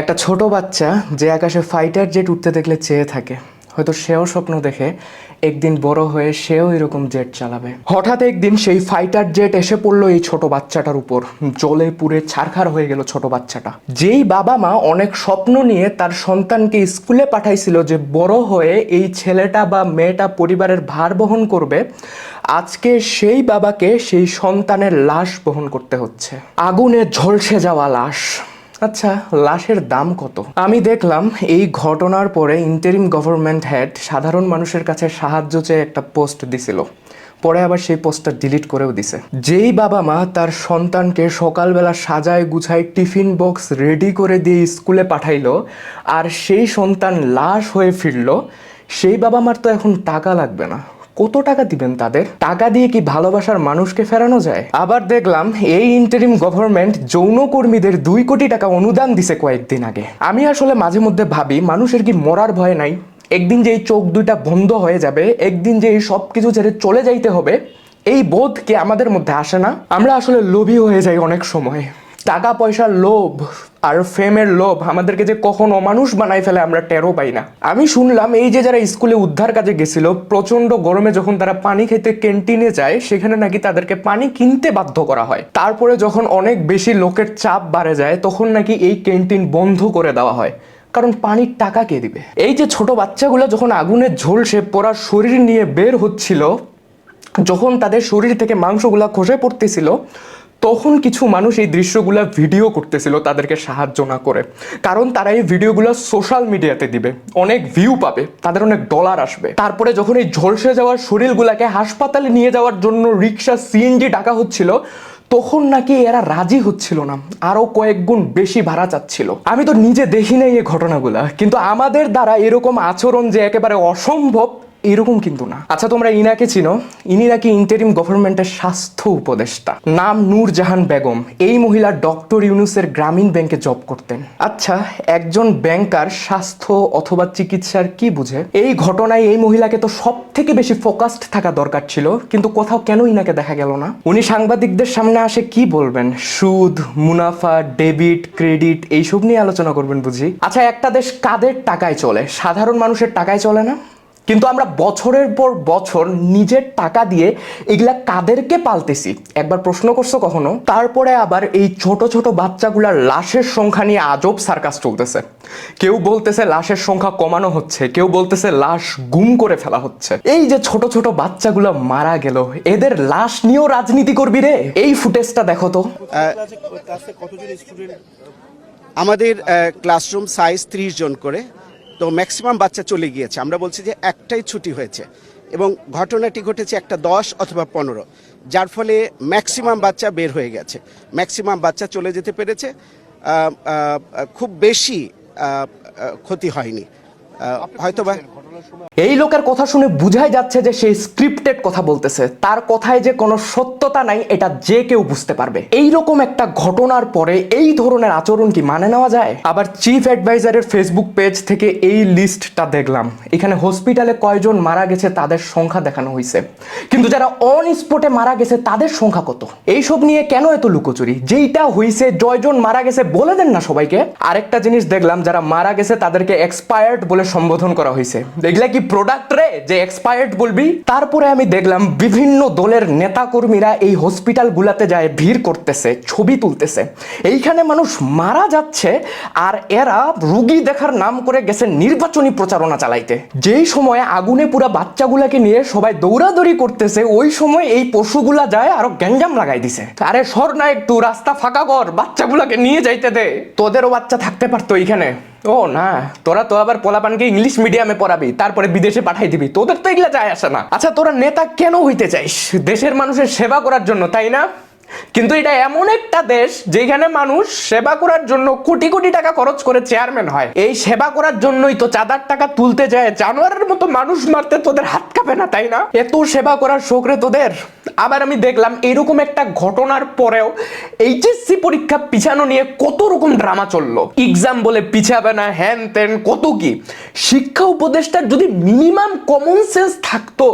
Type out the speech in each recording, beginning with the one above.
একটা ছোট বাচ্চা যে আকাশে ফাইটার জেট উঠতে দেখলে চেয়ে থাকে। হয়তো সেও স্বপ্ন দেখে, একদিন বড় হয়ে সেও এরকম জেট চালাবে। হঠাৎ একদিন সেই ফাইটার জেট এসে পড়ল এই ছোট বাচ্চাটার উপর। জলে পুড়ে ছারখার হয়ে গেল ছোট বাচ্চাটা। যেই বাবা মা অনেক স্বপ্ন নিয়ে তার সন্তানকে স্কুলে পাঠাইছিল যে বড় হয়ে এই ছেলেটা বা মেয়েটা পরিবারের ভার বহন করবে, আজকে সেই বাবাকে সেই সন্তানের লাশ বহন করতে হচ্ছে। আগুনে ঝলসে যাওয়া লাশ। আচ্ছা লাশের দাম কত? আমি দেখলাম এই ঘটনার পরে ইন্টারিম গভর্নমেন্ট হেড সাধারণ মানুষের কাছে সাহায্য চেয়ে একটা পোস্ট দিছিল। পরে আবার সেই পোস্টটা ডিলিট করেও দিছে। যেই বাবা মা তার সন্তানকে সকালবেলা সাজায় গুছায় টিফিন বক্স রেডি করে দিয়ে স্কুলে পাঠাইলো, আর সেই সন্তান লাশ হয়ে ফিরল, সেই বাবা মার তো এখন টাকা লাগবে না। কত টাকা দিবেন তাদের? টাকা দিয়ে কি ভালোবাসার মানুষকে ফেরানো যায়? আবার দেখলাম এই ইন্টারিম গভর্নমেন্ট যৌনকর্মীদের দুই কোটি টাকা অনুদান দিছে কয়েকদিন আগে। আমি আসলে মাঝে মধ্যে ভাবি, মানুষের কি মরার ভয় নাই? একদিন যে এই চোখ দুইটা বন্ধ হয়ে যাবে, একদিন যে এই সব কিছু ছেড়ে চলে যাইতে হবে, এই বোধ কি আমাদের মধ্যে আসে না? আমরা আসলে লোভী হয়ে যাই অনেক সময়। টাকা পয়সার লোভ আর ফেমের লোভ আমাদেরকে যে কখন অমানুষ বানাই ফেলে আমরা টেরও পাই না। আমি শুনলাম এই যে যারা স্কুলে উদ্ধার কাজে গেছিল প্রচণ্ড গরমে যখন তারা পানি খেতে ক্যান্টিনে যায়, সেখানে নাকি তাদেরকে পানি কিনতে বাধ্য করা হয়। তারপরে যখন অনেক বেশি লোকের চাপ বাড়ে যায়, তখন নাকি এই ক্যান্টিন বন্ধ করে দেওয়া হয়। কারণ পানির টাকা কে দিবে? এই যে ছোট বাচ্চাগুলো যখন আগুনের ঝলসে পোড়া শরীর নিয়ে বের হচ্ছিল, যখন তাদের শরীর থেকে মাংসগুলা খসে পড়তেছিল তখন কিছু মানুষ এই দৃশ্যগুলা ভিডিও করতেছিল তাদেরকে সাহায্য না করে। কারণ তারা এই ভিডিওগুলো সোশ্যাল মিডিয়াতে দিবে। অনেক ভিউ পাবে। তাদের অনেক ডলার আসবে। তারপরে যখন এই ঝলসে যাওয়ার শরীরগুলাকে হাসপাতালে নিয়ে যাওয়ার জন্য রিক্সা সিএনজি ডাকা হচ্ছিল, তখন নাকি এরা রাজি হচ্ছিল না। আরও কয়েক গুণ বেশি ভাড়া চাচ্ছিল। আমি তো নিজে দেখি নাই এই ঘটনাগুলা। কিন্তু আমাদের দ্বারা এরকম আচরণ যে একেবারে অসম্ভব এরকম কিন্তু না। আচ্ছা তোমরা ইনাকে চিনো। ইনি নাকি ইন্টারিম গভর্নমেন্টের স্বাস্থ্য উপদেষ্টা? নাম নূরজাহান বেগম। এই মহিলা ডক্টর ইউনুসের গ্রামীণ ব্যাংকে জব করতেন। আচ্ছা একজন ব্যাংকার স্বাস্থ্য অথবা চিকিৎসার কি বুঝে? এই ঘটনায় এই মহিলাকে তো সব থেকে বেশি ফোকাসড থাকা দরকার ছিল, কিন্তু কোথাও কেন ইনাকে দেখা গেল না? উনি সাংবাদিকদের সামনে আসে কি বলবেন? সুদ, মুনাফা, ডেবিট, ক্রেডিট, এইসব নিয়ে আলোচনা করবেন বুঝি? আচ্ছা একটা দেশ কাদের টাকায় চলে? সাধারণ মানুষের টাকায় চলে না? কিন্তু আমরা বছরের পর বছর নিজের টাকা দিয়ে এগুলা কাদেরকে পালতেছি? একবার প্রশ্ন করছ কখনো? তারপরে আবার এই ছোট ছোট বাচ্চাগুলার লাশের সংখ্যা নিয়ে আজব সার্কাস চলতেছে। কেউ বলতেছে লাশের সংখ্যা কমানো হচ্ছে, কেউ বলতেছে লাশ গুম করে ফেলা হচ্ছে। এই যে ছোট ছোট বাচ্চাগুলো মারা গেল, এদের লাশ নিয়েও রাজনীতি করবি রে? এই ফুটেজটা দেখো তো। আমাদের ক্লাসরুম সাইজ ত্রিশ জন করে। তো ম্যাক্সিমাম বাচ্চা চলে গিয়েছে। আমরা বলছি যে একটাই ছুটি হয়েছে এবং ঘটনাটি ঘটেছে একটা দশ অথবা পনেরো যার ফলে ম্যাক্সিমাম বাচ্চা বের হয়ে গেছে। ম্যাক্সিমাম বাচ্চা চলে যেতে পেরেছে খুব বেশি ক্ষতি হয়নি। হয়তোবা এই লোকের কথা শুনে বুঝাই যাচ্ছে যে সে স্ক্রিপ্টেড কথা বলতেছে। তার কথায় যে কোনো সত্যতা নাই, এটা যে কেউ বুঝতে পারবে। এই রকম একটা ঘটনার পরে এই ধরনের আচরণ কি মানে নেওয়া যায়? আবার চিফ অ্যাডভাইজারের ফেসবুক পেজ থেকে এই লিস্টটা দেখলাম। এখানে হসপিটালে কয়জন মারা গেছে, তাদের সংখ্যা দেখানো হয়েছে কিন্তু যারা অন স্পটে মারা গেছে, তাদের সংখ্যা কত? এইসব নিয়ে কেন এত লুকোচুরি? যেইটা হয়েছে জয়জন মারা গেছে বলে দেন না সবাইকে। আরেকটা জিনিস দেখলাম, যারা মারা গেছে, তাদেরকে এক্সপায়ার্ড বলে সম্বোধন করা হয়েছে দেখলে কি প্রোডাক্ট রে? যে এক্সপায়ার্ড বলবি? তারপরে আমি দেখলাম বিভিন্ন দলের নেতাকর্মীরা এই হসপিটাল গুলাতে যায়, ভিড় করতেছে, ছবি তুলতেছে। এইখানে মানুষ মারা যাচ্ছে আর এরা রুগী দেখার নাম করে গেছে নির্বাচনী প্রচারণা চালাইতে। যেই সময় আগুনে পুরা বাচ্চাগুলাকে নিয়ে সবাই দৌড়াদৌড়ি করতেছে, ওই সময় এই পশুগুলা যায় আরও গ্যাঞ্জাম লাগাই দিছে। আরে সর না একটু, রাস্তা ফাঁকা কর, বাচ্চাগুলাকে নিয়ে যাইতে দে। তোদেরও বাচ্চা থাকতে পারতো এইখানে। ও না, তোরা তো আবার পোলাপানকে ইংলিশ মিডিয়ামে পড়াবি, তারপরে বিদেশে পাঠাই দিবি, তোদের তো এগুলা যায় আসে না। আচ্ছা তোরা নেতা কেন হইতে চাইস? দেশের মানুষের সেবা করার জন্য, তাই না? কিন্তু এটা এমন একটা দেশ যেখানে মানুষ সেবা করার জন্য কোটি কোটি টাকা খরচ করে চেয়ারম্যান হয়। এই সেবা করার জন্যই তো চাঁদার টাকা তুলতে যায়, জানোয়ারের মতো মানুষ মারতে তোদের হাত কাঁপে না, তাই না? এত সেবা করার শোক রে তোদের। আবার আমি দেখলাম এরকম একটা ঘটনার পরেও এইচএসসি পরীক্ষা পিছানো নিয়ে কত রকম ড্রামা চলল। এক্সাম বলে পিছাবে না হ্যান ত্যান কত কি? শিক্ষা উপদেষ্টার যদি মিনিমাম কমন সেন্স থাকতো,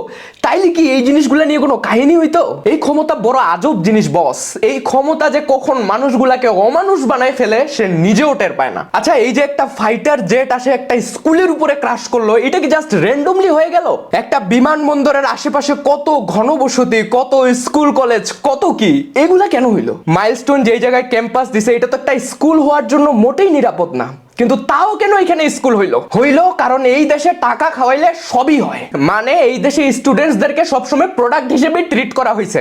তাইলে কি এই জিনিসগুলো নিয়ে কোনো কাহিনী হইতো? এই ক্ষমতা বড় আজব জিনিস বস এই ক্ষমতা যে কখন মানুষগুলাকে অমানুষ বানায় ফেলে, সে নিজেও টের পায় না। আচ্ছা এই যে একটা ফাইটার জেট আসে একটা স্কুলের উপরে ক্রাশ করল, এটা কি জাস্ট র্যান্ডমলি হয়ে গেল? একটা বিমানবন্দরের আশেপাশে কত ঘনবসতি, কত স্কুল, কলেজ, কত কি, এগুলা কেন হইল? মাইলস্টোন যেই জায়গায় ক্যাম্পাস দিছে, এটা তো একটা স্কুল হওয়ার জন্য মোটেই নিরাপদ না। কিন্তু তাও কেন এখানে স্কুল হইল? হইল কারণ এই দেশে টাকা খাওয়াইলে সবই হয়। মানে এই দেশে স্টুডেন্টসদেরকে সবসময় প্রোডাক্ট হিসেবে ট্রিট করা হয়েছে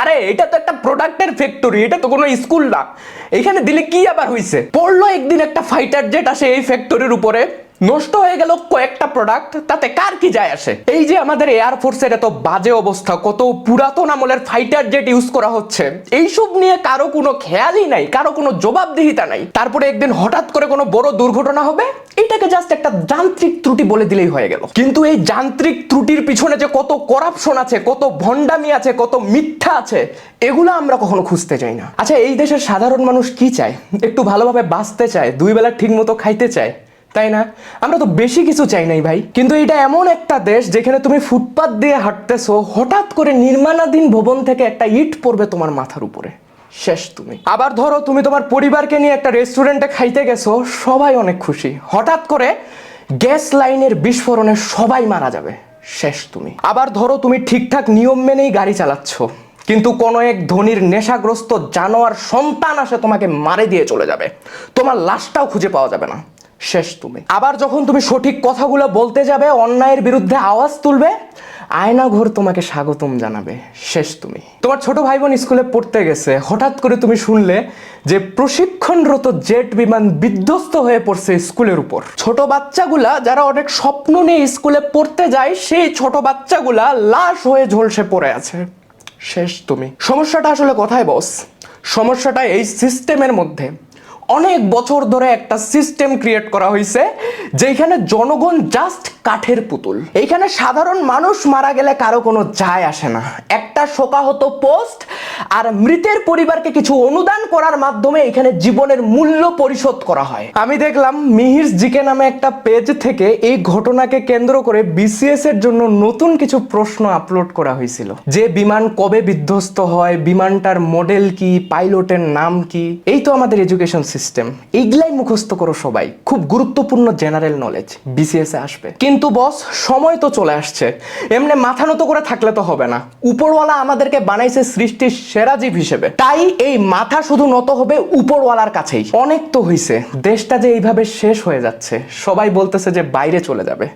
আরে, এটা তো একটা প্রোডাক্টের ফ্যাক্টরি এটা তো কোনো স্কুল না। এখানে দিলে কি আবার হইছে? পড়ল একদিন একটা ফাইটার জেট আসে এই ফ্যাক্টরির উপরে। নষ্ট হয়ে গেল কয়েকটা প্রোডাক্ট তাতে কার কি যায় আসে? এই যে আমাদের এয়ার ফোর্সের এত বাজে অবস্থা, কত পুরাতন আমলের ফাইটার জেট ইউজ করা হচ্ছে, এইসব নিয়ে কারও কোনো খেয়ালই নাই, কারও কোনো জবাবদিহিতা নাই। তারপরে একদিন হঠাৎ করে কোনো বড় দুর্ঘটনা হবে, এটাকে জাস্ট একটা যান্ত্রিক ত্রুটি বলে দিলেই হয়ে গেল। কিন্তু এই যান্ত্রিক ত্রুটির পিছনে যে কত করাপশন আছে, কত ভণ্ডামি আছে, কত মিথ্যা আছে, এগুলো আমরা কখনো খুঁজতে চাই না। আচ্ছা এই দেশের সাধারণ মানুষ কি চায়? একটু ভালোভাবে বাঁচতে চায়, দুই বেলা ঠিক মতো খাইতে চায় তাই না? আমরা তো বেশি কিছু চাই নাই ভাই। কিন্তু এটা এমন একটা দেশ যেখানে তুমি ফুটপাত দিয়ে হাঁটতেছো, হঠাৎ করে নির্মাণাধীন ভবন থেকে একটা ইট পড়বে তোমার মাথার উপরে। শেষ তুমি। আবার ধরো তুমি তোমার পরিবারকে নিয়ে একটা রেস্টুরেন্টে খাইতে গেছো, সবাই অনেক খুশি। হঠাৎ করে গ্যাস লাইনের বিস্ফোরণে সবাই মারা যাবে। শেষ তুমি। আবার ধরো তুমি ঠিকঠাক নিয়ম মেনেই গাড়ি চালাচ্ছ, কিন্তু কোনো এক ধনির নেশাগ্রস্ত জানোয়ার সন্তান আসে তোমাকে মারে দিয়ে চলে যাবে। তোমার লাশটাও খুঁজে পাওয়া যাবে না। শেষ তুমি। আবার যখন তুমি সঠিক কথাগুলো বলতে যাবে, অন্যায়ের বিরুদ্ধে আওয়াজ তুলবে আয়না ঘর তোমাকে স্বাগতম জানাবে। শেষ তুমি। তোমার ছোট ভাই বোন স্কুলে পড়তে গেছে। হঠাৎ করে তুমি শুনলে যে প্রশিক্ষণরত জেট বিমান বিধ্বস্ত হয়ে পড়ছে স্কুলের উপর। ছোট বাচ্চাগুলা যারা অনেক স্বপ্ন নিয়ে স্কুলে পড়তে যায়, সেই ছোট বাচ্চাগুলা লাশ হয়ে ঝলসে পড়ে আছে। শেষ তুমি। সমস্যাটা আসলে কোথায়, বস? সমস্যাটা এই সিস্টেমের মধ্যে। অনেক বছর ধরে একটা সিস্টেম ক্রিয়েট করা হয়েছে যেখানে জনগণ জাস্ট কাঠের পুতুল। এইখানে সাধারণ মানুষ মারা গেলে কারও কোনো যায় আসে না। একটা শোকাহত পোস্ট আর মৃতের পরিবারকে কিছু অনুদান করার মাধ্যমে এখানে জীবনের মূল্য পরিশোধ করা হয়। আমি দেখলাম মিহির জিকে নামে একটা পেজ থেকে এই ঘটনাকে কেন্দ্র করে বিসিএস এর জন্য নতুন কিছু প্রশ্ন আপলোড করা হয়েছিল। যে বিমান কবে বিধ্বস্ত হয়, বিমানটার মডেল কি পাইলটের নাম কি? এই তো আমাদের এডুকেশন সিস্টেম এইগুলাই মুখস্থ করো সবাই। খুব গুরুত্বপূর্ণ জেনারেল নলেজ বিসিএস এ আসবে। কিন্তু বস সময় তো চলে আসছে। এমনি মাথা নত করে থাকলে তো হবে না। উপরওয়ালা আমাদেরকে বানাইছে সৃষ্টির সেরা জীব হিসেবে। তাই এই মাথা শুধু নত হবে উপরওয়ালার কাছেই। অনেক তো হইছে। দেশটা যে এইভাবে শেষ হয়ে যাচ্ছে, সবাই বলতেছে যে বাইরে চলে যাবে।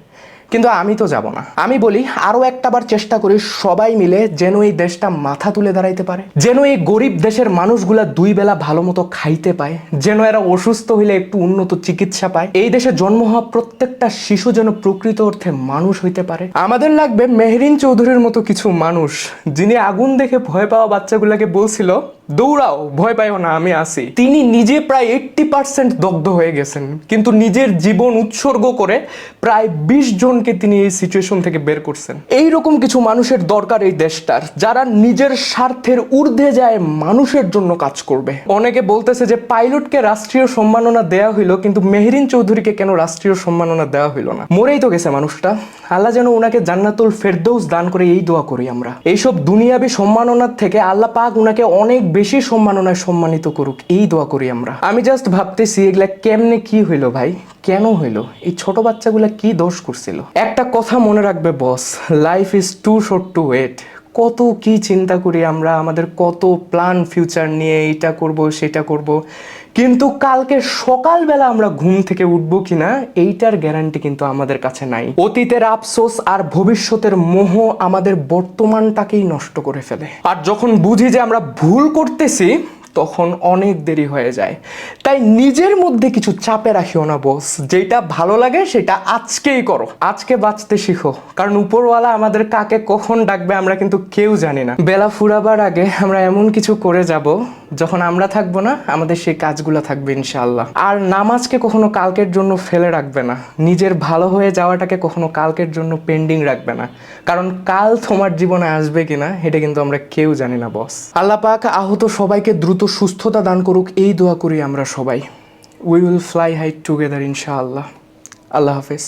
কিন্তু আমি তো যাব না। আমি বলি আরও একটাবার চেষ্টা করি সবাই মিলে যেন এই দেশটা মাথা তুলে দাঁড়াইতে পারে। যেন এই গরিব দেশের মানুষগুলা দুই বেলা ভালো মতো খাইতে পায়। যেন এরা অসুস্থ হইলে একটু উন্নত চিকিৎসা পায়। এই দেশে জন্ম হওয়া প্রত্যেকটা শিশু যেন প্রকৃত অর্থে মানুষ হইতে পারে। আমাদের লাগবে মেহরিন চৌধুরীর মতো কিছু মানুষ, যিনি আগুন দেখে ভয় পাওয়া বাচ্চাগুলাকে বলছিল দৌড়াও, ভয় পাইও না, আমি আসি তিনি নিজে প্রায় এইট্টি পার্সেন্ট দগ্ধ হয়ে গেছেন, কিন্তু নিজের জীবন উৎসর্গ করে প্রায় বিশ জনকে তিনি এই সিচুয়েশন থেকে বের করছেন। এই রকম কিছু মানুষের দরকার এই দেশটার, যারা নিজের স্বার্থের ঊর্ধ্বে যায় মানুষের জন্য কাজ করবে। অনেকে বলতেছে যে পাইলটকে রাষ্ট্রীয় সম্মাননা দেওয়া হইল, কিন্তু মেহরিন চৌধুরীকে কেন রাষ্ট্রীয় সম্মাননা দেওয়া হইল না? মরেই তো গেছে মানুষটা। আল্লাহ যেন ওনাকে জান্নাতুল ফেরদৌস দান করে এই দোয়া করি আমরা। এইসব দুনিয়াবি সম্মাননার থেকে আল্লাহ পাক ওনাকে অনেক বেশি সম্মাননায় সম্মানিত করুক, এই দোয়া করি আমরা। আমি জাস্ট ভাবতেছি, এগুলা কেমনে কি হইল ভাই? কেন হইল? এই ছোট বাচ্চাগুলা কি দোষ করছিল? একটা কথা মনে রাখবে boss life is too short to wait কত কি চিন্তা করি আমরা, আমাদের কত প্ল্যান ফিউচার নিয়ে এটা করব, সেটা করব। কিন্তু কালকে সকালবেলা আমরা ঘুম থেকে উঠবো কিনা, এইটার গ্যারান্টি কিন্তু আমাদের কাছে নাই। অতীতের আফসোস আর ভবিষ্যতের মোহ আমাদের বর্তমানটাকেই নষ্ট করে ফেলে। আর যখন বুঝি যে আমরা ভুল করতেছি, তখন অনেক দেরি হয়ে যায়। তাই নিজের মধ্যে কিছু চাপে রাখিও না বস যেটা ভালো লাগে, সেটা আজকেই করো। আজকে বাঁচতে শিখো। কারণ উপরওয়ালা আমাদের কাকে কখন ডাকবে আমরা কিন্তু কেউ জানি না। বেলা ফুরাবার আগে আমরা এমন কিছু করে যাব যখন আমরা থাকব না, আমাদের সেই কাজগুলো থাকবে ইনশাআল্লাহ। আর নামাজকে কখনো কালকের জন্য ফেলে রাখবে না। নিজের ভালো হয়ে যাওয়াটাকে কখনো কালকের জন্য পেন্ডিং রাখবে না। কারণ কাল তোমার জীবনে আসবে কিনা, এটা কিন্তু আমরা কেউ জানি না বস আল্লাহ পাক আহত সবাইকে দ্রুত সুস্থতা দান করুক, এই দোয়া করি আমরা সবাই। We will fly height together ইনশাআল্লাহ। আল্লাহ হাফেজ.